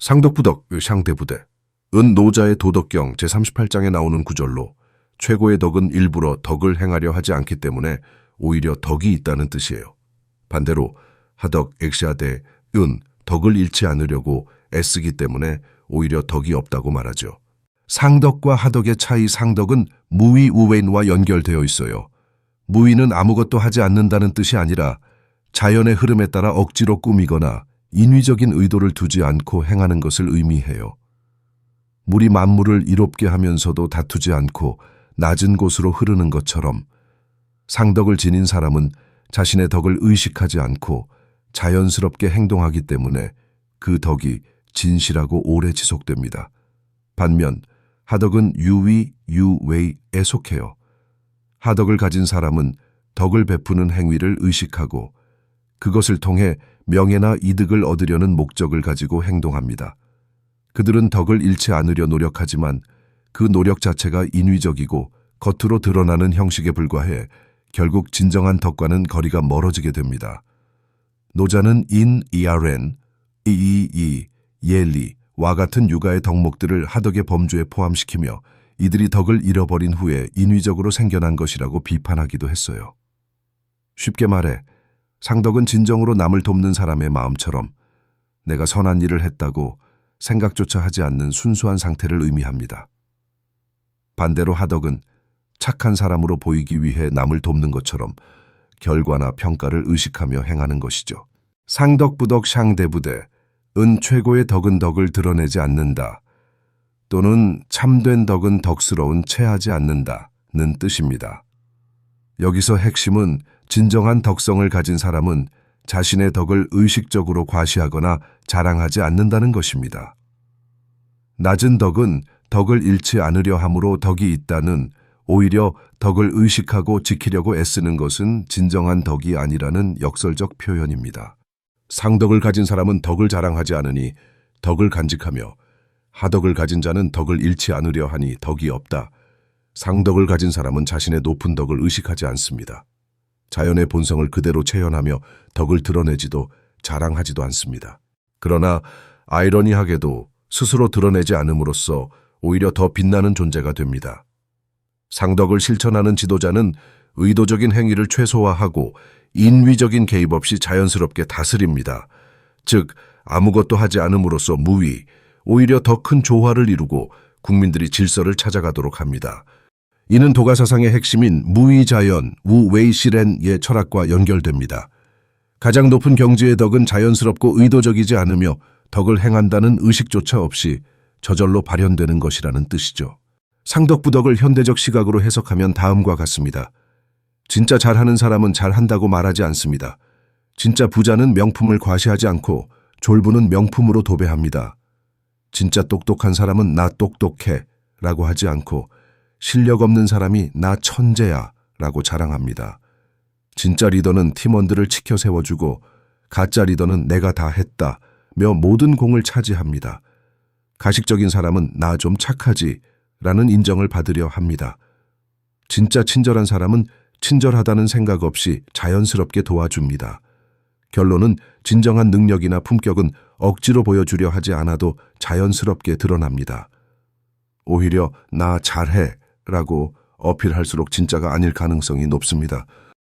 상덕부덕 샹대부대 은 노자의 도덕경 제38장에 나오는 구절로 최고의 덕은 일부러 덕을 행하려 하지 않기 때문에 오히려 덕이 있다는 뜻이에요. 반대로 하덕 엑시아대 은 덕을 잃지 않으려고 애쓰기 때문에 오히려 덕이 없다고 말하죠. 상덕과 하덕의 차이 상덕은 무위 우웨인과 연결되어 있어요. 무위는 아무것도 하지 않는다는 뜻이 아니라 자연의 흐름에 따라 억지로 꾸미거나 인위적인 의도를 두지 않고 행하는 것을 의미해요. 물이 만물을 이롭게 하면서도 다투지 않고 낮은 곳으로 흐르는 것처럼 상덕을 지닌 사람은 자신의 덕을 의식하지 않고 자연스럽게 행동하기 때문에 그 덕이 진실하고 오래 지속됩니다. 반면 하덕은 유위, 유웨이에 속해요. 하덕을 가진 사람은 덕을 베푸는 행위를 의식하고 그것을 통해 명예나 이득을 얻으려는 목적을 가지고 행동합니다. 그들은 덕을 잃지 않으려 노력하지만 그 노력 자체가 인위적이고 겉으로 드러나는 형식에 불과해 결국 진정한 덕과는 거리가 멀어지게 됩니다. 노자는 인, 이아렌, 이이이, 옐리와 같은 육아의 덕목들을 하덕의 범주에 포함시키며 이들이 덕을 잃어버린 후에 인위적으로 생겨난 것이라고 비판하기도 했어요. 쉽게 말해 상덕은 진정으로 남을 돕는 사람의 마음처럼 내가 선한 일을 했다고 생각조차 하지 않는 순수한 상태를 의미합니다. 반대로 하덕은 착한 사람으로 보이기 위해 남을 돕는 것처럼 결과나 평가를 의식하며 행하는 것이죠. 상덕부덕 샹대부대, 은 최고의 덕은 덕을 드러내지 않는다. 또는 참된 덕은 덕스러운 체하지 않는다는 뜻입니다. 여기서 핵심은 진정한 덕성을 가진 사람은 자신의 덕을 의식적으로 과시하거나 자랑하지 않는다는 것입니다. 낮은 덕은 덕을 잃지 않으려 함으로 덕이 있다는 오히려 덕을 의식하고 지키려고 애쓰는 것은 진정한 덕이 아니라는 역설적 표현입니다. 상덕을 가진 사람은 덕을 자랑하지 않으니 덕을 간직하며 하덕을 가진 자는 덕을 잃지 않으려 하니 덕이 없다. 상덕을 가진 사람은 자신의 높은 덕을 의식하지 않습니다. 자연의 본성을 그대로 체현하며 덕을 드러내지도 자랑하지도 않습니다. 그러나 아이러니하게도 스스로 드러내지 않음으로써 오히려 더 빛나는 존재가 됩니다. 상덕을 실천하는 지도자는 의도적인 행위를 최소화하고 인위적인 개입 없이 자연스럽게 다스립니다. 즉, 아무것도 하지 않음으로써 무위, 오히려 더 큰 조화를 이루고 국민들이 질서를 찾아가도록 합니다. 이는 도가 사상의 핵심인 무위자연, 우웨이시렌의 철학과 연결됩니다. 가장 높은 경지의 덕은 자연스럽고 의도적이지 않으며 덕을 행한다는 의식조차 없이 저절로 발현되는 것이라는 뜻이죠. 상덕부덕을 현대적 시각으로 해석하면 다음과 같습니다. 진짜 잘하는 사람은 잘한다고 말하지 않습니다. 진짜 부자는 명품을 과시하지 않고 졸부는 명품으로 도배합니다. 진짜 똑똑한 사람은 나 똑똑해 라고 하지 않고 실력 없는 사람이 나 천재야 라고 자랑합니다. 진짜 리더는 팀원들을 치켜 세워주고 가짜 리더는 내가 다 했다 며 모든 공을 차지합니다. 가식적인 사람은 나 좀 착하지 라는 인정을 받으려 합니다. 진짜 친절한 사람은 친절하다는 생각 없이 자연스럽게 도와줍니다. 결론은 진정한 능력이나 품격은 억지로 보여주려 하지 않아도 자연스럽게 드러납니다. 오히려 나 잘해 라고 어필할수록 진짜가 아닐 가능성이 높습니다.